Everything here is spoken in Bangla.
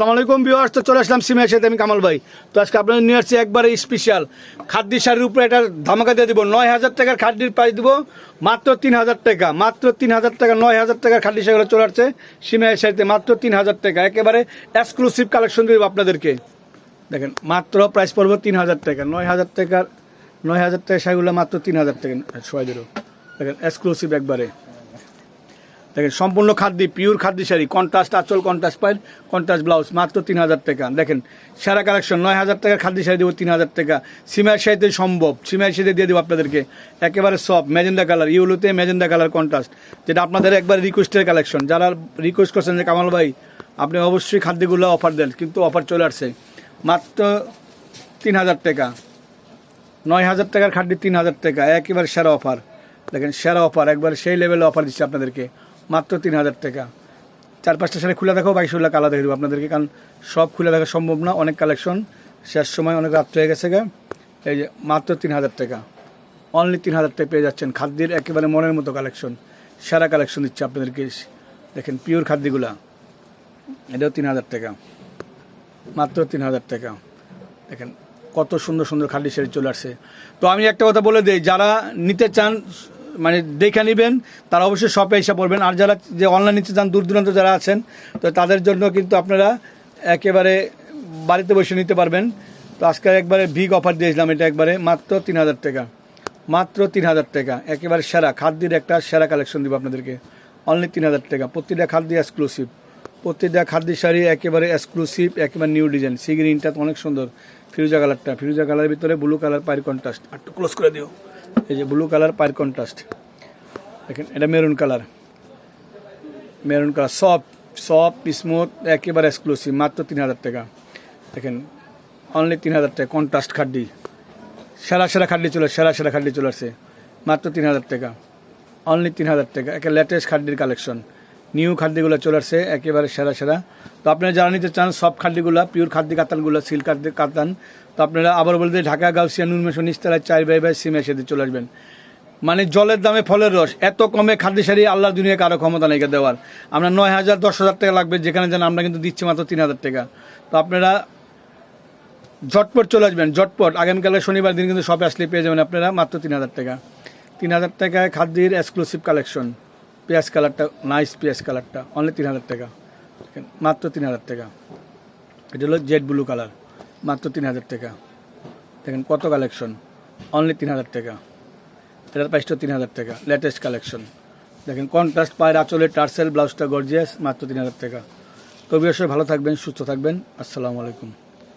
আসসালামু আলাইকুম ভিউয়ার্স, তো চলে আসলাম সিমের সাথে আমি কামাল ভাই। তো আজকে আপনাদের নিয়ে আসছি একবারে স্পেশাল খাদ্য শাড়ির উপরে একটা ধামাকা দিয়ে দিব। নয় হাজার টাকার খাদ্যের প্রাইস দিব, মাত্র তিন হাজার টাকা, মাত্র তিন হাজার টাকা, নয় হাজার টাকার খাদ্য শাড়িগুলো চলে আসছে সিমের শাড়িতে মাত্র তিন হাজার টাকা। একেবারে এক্সক্লুসিভ কালেকশন দিব আপনাদেরকে। দেখেন, মাত্র প্রাইস পড়ব তিন হাজার টাকা, নয় হাজার টাকার, নয় হাজার টাকার শাড়িগুলো মাত্র তিন হাজার টাকা। সবাই দেখেন এক্সক্লুসিভ একবারে। দেখেন, সম্পূর্ণ খাদ্য পিওর খাদ্য শাড়ি। কন্ট্রাস্ট আচল কন্ট্রাস্ট পাইল কন্ট্রাস্ট ব্লাউজ মাত্র তিন হাজার টাকা। দেখেন, সেরা কালেকশন নয় হাজার টাকার খাদ্য শাড়ি দেবো তিন হাজার টাকা। সিমের শাড়িতে সম্ভব। সিমের শাড়িতে দিয়ে দেবো আপনাদেরকে। একেবারে সব ম্যাজেন্ডা কালার ইউলোতে ম্যাজেন্ডা কালার কন্ট্রাস্ট যেটা আপনাদের একবার রিকোয়েস্টের কালেকশন যারা রিকোয়েস্ট করছেন যে, কামাল ভাই, আপনি অবশ্যই খাদ্যগুলো অফার দেন। কিন্তু অফার চলে আসছে। মাত্র তিন হাজার টাকা। নয় হাজার টাকার খাদ্য তিন হাজার টাকা। একেবারে সেরা অফার দেখেন, সেরা অফার একবার সেই লেভেলে অফার দিচ্ছে আপনাদেরকে। মাত্র তিন হাজার টাকা। চার পাঁচটা শাড়ি খুলে দেখো বাইশগুলো কালা দেখে দেবো আপনাদেরকে, কারণ সব খুলে দেখা সম্ভব না, অনেক কালেকশন। শেষ সময় অনেক রাত্রে হয়ে গেছে গা। এই যে মাত্র তিন হাজার টাকা। অনলি তিন হাজার টাকা পেয়ে যাচ্ছেন খাদ্যের একেবারে মনের মতো কালেকশন, সেরা কালেকশন দিচ্ছে আপনাদেরকে। দেখেন পিওর খাদ্যগুলা, এটাও তিন হাজার টাকা। মাত্র তিন হাজার টাকা। দেখেন কত সুন্দর সুন্দর খাদ্য শাড়ি চলে আসছে। তো আমি একটা কথা বলে দিই, যারা নিতে চান মানে দেখে নেবেন, তারা অবশ্যই শপে এসে পড়বেন। আর যারা যে অনলাইন নিতে চান দূর দূরান্ত যারা আছেন, তো তাদের জন্য কিন্তু আপনারা একেবারে বাড়িতে বসে নিতে পারবেন। তো আজকে একবারে ভিগ অফার দিয়েছিলাম এটা একবারে, মাত্র তিন হাজার টাকা। মাত্র তিন হাজার টাকা, একেবারে সেরা। খাদ্যের একটা সেরা কালেকশন দিব আপনাদেরকে। অনলি তিন হাজার টাকা। প্রতিটা খাদ্য এক্সক্লুসিভ প্রতিটা খাদ্য শাড়ি একেবারে এক্সক্লুসিভ একেবারে নিউ ডিজাইন সি গ্রিনটা অনেক সুন্দর। ফিরোজা কালারটা ফিরুজা কালারের ভিতরে ব্লু কালার পায়ের কন্ট্রাস্ট আর ক্লোজ করে দিও। এই যে ব্লু কালার পায়ের কন্ট্রাস্ট দেখেন, এটা maroon colour maroon colour soft soft smooth একেবারে এক্সক্লুসিভ মাত্র তিন হাজার টাকা। দেখেন অনলি তিন হাজার টাকা কন্ট্রাস্ট খাড্ডি। সেরা সেরা খাড্ডি চলে, সেরা সেরা খাড্ডি চলে আসছে। মাত্র তিন হাজার টাকা। অনলি তিন হাজার টাকা একে লেটেস্ট খাড্ডির কালেকশন নিউ খাদ্যগুলো চলে আসছে, একেবারে সেরা সেরা। তো আপনারা যারা নিতে চান, সব খাদ্যগুলো পিওর খাদ্য কাতানগুলো সিল্ক খাদ্য কাতান, তো আপনারা আবার বলতে ঢাকা, গাউসিয়া নুন মেশন ইস্তালায় চার বাই বাই, সিমে সেদিন চলে আসবেন। মানে জলের দামে ফলের রস, এত কমে খাদ্য সারি আল্লাহর দুনিয়া কারও ক্ষমতা নেই দেওয়ার। আমরা নয় হাজার, দশ হাজার টাকা লাগবে, যেখানে যেন আমরা কিন্তু দিচ্ছি মাত্র তিন হাজার টাকা। তো আপনারা ঝটপট চলে আসবেন, ঝটপট। আগামীকালে শনিবার দিন কিন্তু শপে আসলে পেয়ে যাবেন আপনারা মাত্র তিন হাজার টাকা। তিন হাজার টাকায় খাদ্যের এক্সক্লুসিভ কালেকশন পেঁয়াজ কালারটা, নাইস পেঁয়াজ কালারটা অনলি তিন হাজার টাকা। মাত্র তিন হাজার টাকা। এটা হলো জেড ব্লু কালার, মাত্র তিন হাজার টাকা। দেখেন কত কালেকশন অনলি তিন হাজার টাকা। এটার প্রাইসটা তিন হাজার টাকা লেটেস্ট কালেকশন। দেখেন কন্ট্রাস্ট পায়ের আঁচলের টার্সেল, ব্লাউজটা গর্জিয়াস মাত্র তিন হাজার টাকা। তো অবশ্যই ভালো থাকবেন, সুস্থ থাকবেন। আসসালামু আলাইকুম।